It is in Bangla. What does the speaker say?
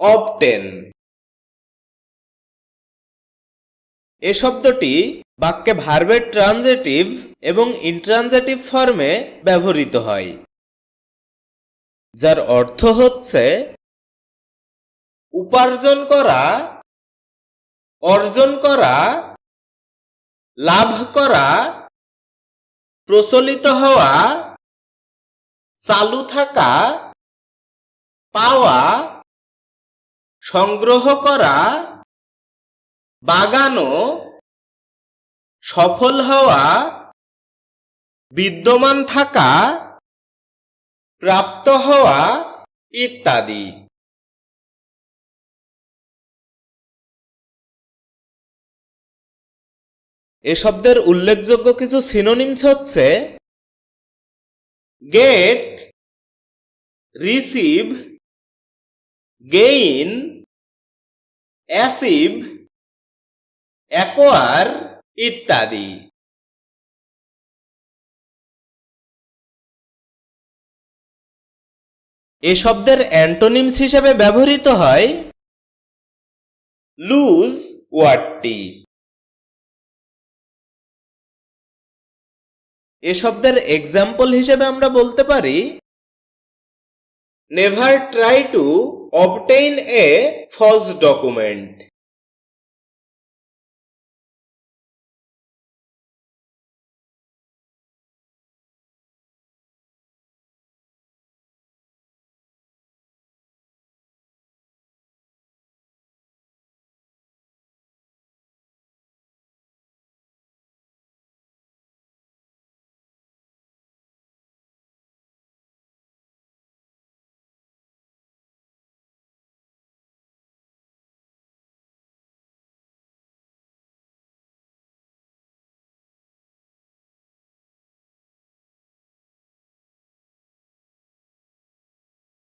অবটেন এ শব্দটি বাক্যে ভার্বের ট্রানজেটিভ এবং ইন্ট্রানজেটিভ ফর্মে ব্যবহৃত হয়, যার অর্থ হচ্ছে উপার্জন করা, অর্জন করা, লাভ করা, প্রচলিত হওয়া, চালু থাকা, পাওয়া সংগ্রহ করা বাগানো সফল হওয়া, বিদ্যমান থাকা, প্রাপ্ত হওয়া ইত্যাদি। এ শব্দের উল্লেখযোগ্য কিছু সিনোনিমস হচ্ছে get receive gain achieve acquire ইত্যাদি। এ শব্দের অ্যান্টোনিমস হিসেবে ব্যবহৃত হয় লুজ ওয়ার্ডটি। এ শব্দের এক্সাম্পল হিসেবে আমরা বলতে পারি, never try to obtain a false document